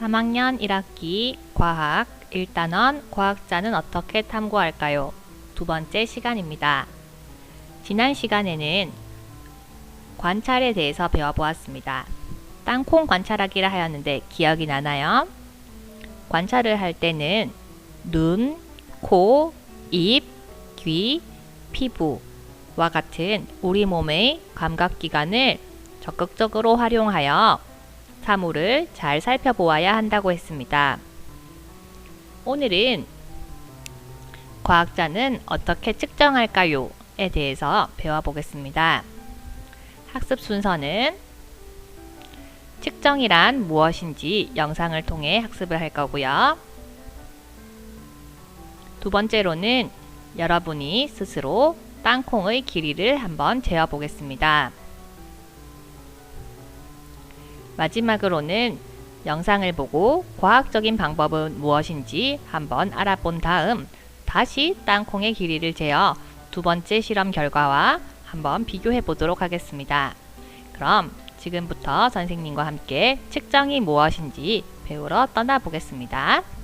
3학년 1학기 과학 1단원 과학자는 어떻게 탐구할까요? 두 번째 시간입니다. 지난 시간에는 관찰에 대해서 배워보았습니다. 땅콩 관찰하기를 하였는데 기억이 나나요? 관찰을 할 때는 눈, 코, 입, 귀, 피부와 같은 우리 몸의 감각기관을 적극적으로 활용하여 사물을 잘 살펴보아야 한다고 했습니다. 오늘은 과학자는 어떻게 측정할까요? 에 대해서 배워보겠습니다. 학습 순서는 측정이란 무엇인지 영상을 통해 학습을 할 거고요. 두 번째로는 여러분이 스스로 땅콩의 길이를 한번 재어보겠습니다. 마지막으로는 영상을 보고 과학적인 방법은 무엇인지 한번 알아본 다음 다시 땅콩의 길이를 재어 두 번째 실험 결과와 한번 비교해 보도록 하겠습니다. 그럼 지금부터 선생님과 함께 측정이 무엇인지 배우러 떠나보겠습니다.